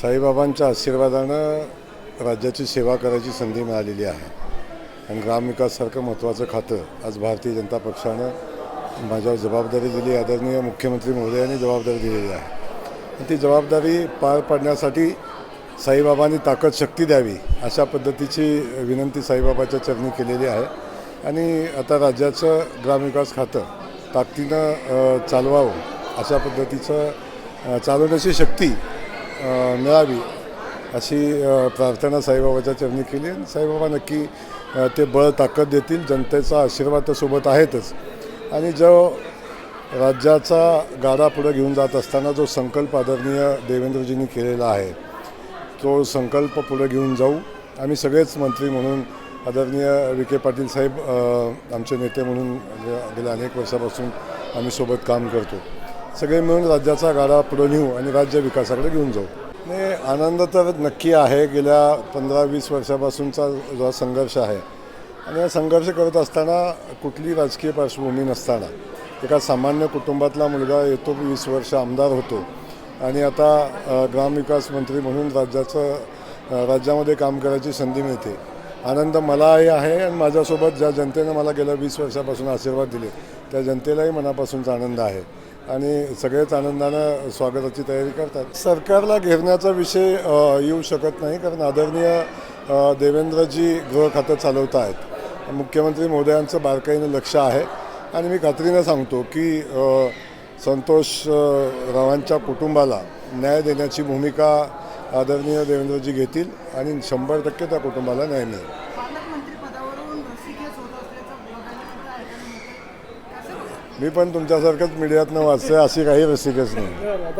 साईबाबांच्या आशीर्वादानं राज्याची सेवा करायची संधी मिळालेली आहे. आणि ग्रामविकाससारखं महत्त्वाचं खातं आज भारतीय जनता पक्षानं माझ्यावर जबाबदारी दिली आदरणीय मुख्यमंत्री महोदयांनी जबाबदारी दिलेली आहे. ती जबाबदारी पार पाडण्यासाठी साईबाबांनी ताकद शक्ती द्यावी अशा पद्धतीची विनंती साईबाबाच्या चरणी केलेली आहे. आणि आता राज्याचं ग्रामविकास खातं ताकदीनं चालवावं अशा पद्धतीचं चालवण्याची शक्ती मिळावी अशी प्रार्थना साईबाबाच्या चरणी केली आणि साईबाबा नक्की ते बळ ताकद देतील जनतेचा आशीर्वाद तर सोबत आहेतच. आणि जो राज्याचा गाडा पुढे घेऊन जात असताना जो संकल्प आदरणीय देवेंद्रजींनी केलेला आहे तो संकल्प पुढे घेऊन जाऊ. आम्ही सगळेच मंत्री म्हणून आदरणीय विखे पाटील साहेब आमचे नेते म्हणून गेल्या अनेक वर्षापासून आम्ही सोबत काम करतो. सगळे मिळून राज्याचा गाडा पुढे नेऊ आणि राज्य विकासाकडे घेऊन जाऊ. नाही आनंद तर नक्की आहे. गेल्या पंधरा वीस वर्षापासूनचा जो संघर्ष आहे. आणि हा संघर्ष करत असताना कुठली राजकीय पार्श्वभूमी नसताना. एका सामान्य कुटुंबातला मुलगा येतो वीस वर्ष आमदार होतो. आणि आता ग्रामविकास मंत्री म्हणून राज्याचं राज्यामध्ये काम करायची संधी मिळते. आनंद मलाही आहे आणि माझ्यासोबत ज्या जनतेनं मला गेल्या वीस वर्षापासून आशीर्वाद दिले त्या जनतेलाही मनापासूनचा आनंद आहे. आणि सगळेच आनंदानं स्वागताची तयारी करतात. सरकारला घेरण्याचा विषय येऊ शकत नाही कारण आदरणीय देवेंद्रजी गृह खातं चालवत आहेत. मुख्यमंत्री महोदयांचं बारकाईनं लक्ष आहे. आणि मी खात्रीनं सांगतो की संतोष रावांच्या कुटुंबाला न्याय देण्याची भूमिका आदरणीय देवेंद्रजी घेतील आणि शंभर टक्के त्या कुटुंबाला न्याय मिळेल. मी पण तुमच्यासारखंच मीडियातनं वाचतोय अशी काही रसिकच नाही.